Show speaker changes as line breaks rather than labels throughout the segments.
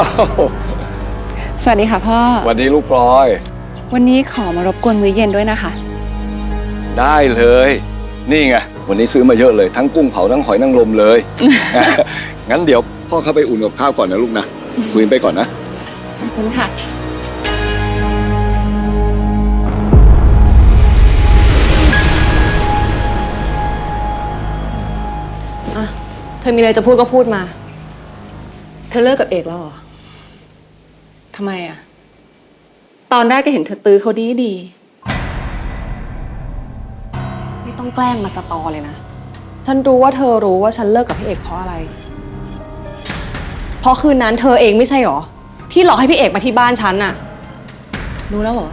ว
สวัสดีค่ะพ่อ
สวัสดีลูกพลอย
วันนี้ขอมารบกวนมื้อเย็นด้วยนะคะ
ได้เลย นี่ไง วันนี้ซื้อมาเยอะเลย ทั้งกุ้งเผาทั้งหอยนางรมเลย งั้นเดี๋ยวพ่อเข้าไปอุ่นกับข้าวก่อนนะลูกนะ คุยกันไปก่อนนะ
ขอบคุณค่ะ
เธอมีอะไรจะพูดก็พูดมา
เธอเลิกกับเอกแล้วเหรอ ทำไมอะตอนแรกก็เห็นเธอตื้อเขาดีดี
ไม่ต้องแกล้งมาสตอเลยนะ ฉันรู้ว่าเธอรู้ว่าฉันเลิกกับพี่เอกเพราะอะไร เพราะคืนนั้นเธอเองไม่ใช่หรอ ที่หลอกให้พี่เอกมาที่บ้านฉันน่ะ
ๆรู้แล้วเหรอ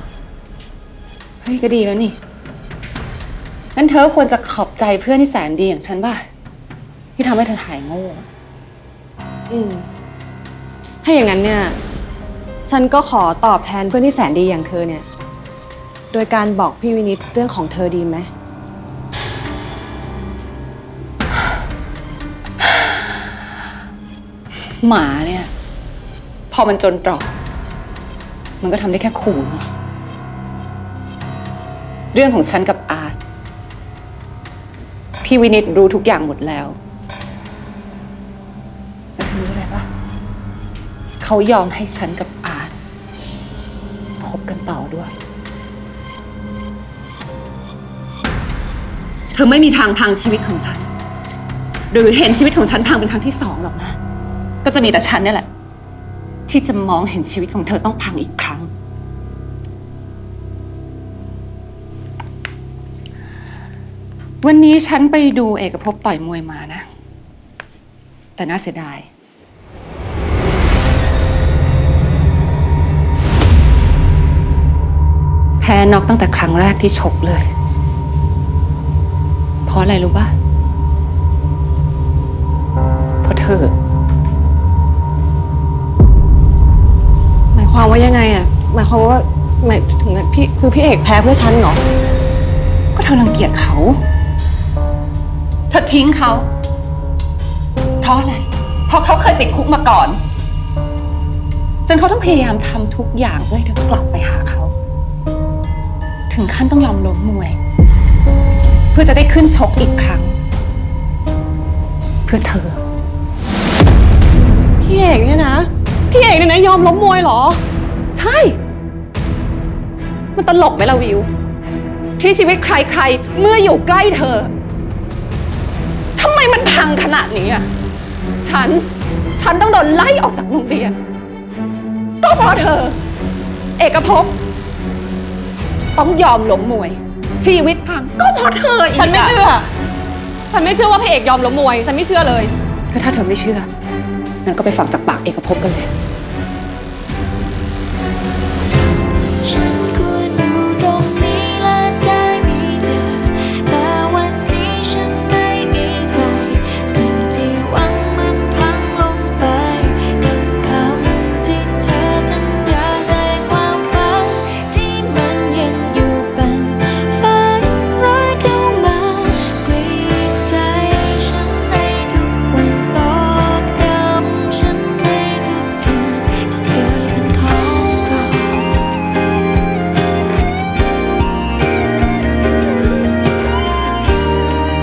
เฮ้ย ก็ดีแล้วนี่งั้นเธอควรจะขอบใจเพื่อนที่แสนดีอย่างฉันป่ะ ที่ทำให้เธอหายโง่
อืม ถ้าอย่างนั้นเนี่ย ฉันก็ขอตอบแทนเพื่อนที่แสนดีอย่างเธอเนี่ย โดยการบอกพี่วินิตเรื่องของเธอดีไหม
หมาเนี่ย พอมันจนตรอกมันก็ทำได้แค่ขู่เนอะเรื่องของฉันกับอาร์ตพี่วินิตรู้ทุกอย่างหมดแล้วแล้วเธอรู้อะไรปะเขายอมให้ฉันกับ บกันต่อด้วย เธอไม่มีทางพังชีวิตของฉัน หรือเห็นชีวิตของฉันพังเป็นครั้งที่สองหรอกนะ ก็จะมีแต่ฉันนี่แหละ ที่จะมองเห็นชีวิตของเธอต้องพังอีกครั้ง วันนี้ฉันไปดูเอกภพต่อยมวยมานะ แต่น่าเสียดาย พ้น็อกตั้งแต่ครั้งแรกที่ชกเลย เพราะอะไรรู้ป่ะเพราะเธอ
หมายความว่ายังไงอะหมายความว่าหมายถึงพี่คือพี่เอกแพ้เพื่อฉันเหรอ
ก็เธอรังเกียจเขา เธอทิ้งเขา เพราะอะไร เพราะเขาเคยติดคุกมาก่อน จนเขาต้องพยายามทำทุกอย่างเพื่อให้เธอกลับไปหาเขา ถึงขั้นต้องยอมล้มมวย เพื่อจะได้ขึ้นชกอีกครั้ง เพื่อเธอ
พี่เอกเนี่ยนะ พี่เอกเนี่ยนะยอมล้มมวยเหรอ
ใช่ มันตลกไหมล่ะวิว ที่ชีวิตใครๆ เมื่ออยู่ใกล้เธอทำไมมันพังขนาดนี้อะฉัน ฉันต้องโดนไล่ออกจากโรงเรียน ก็เพราะเธอ เอกภพ ต้องยอมล้มมวย ชีวิตพังก็เพราะเธออีกะ
ฉันไม่เชื่อ ฉันไม่เชื่อว่าพี่เอกยอมล้มมวย ฉันไม่เชื่อเลย
ก็ถ้าเธอไม่เชื่องั้นก็ไปฟังจากปากเอกภพกันเลย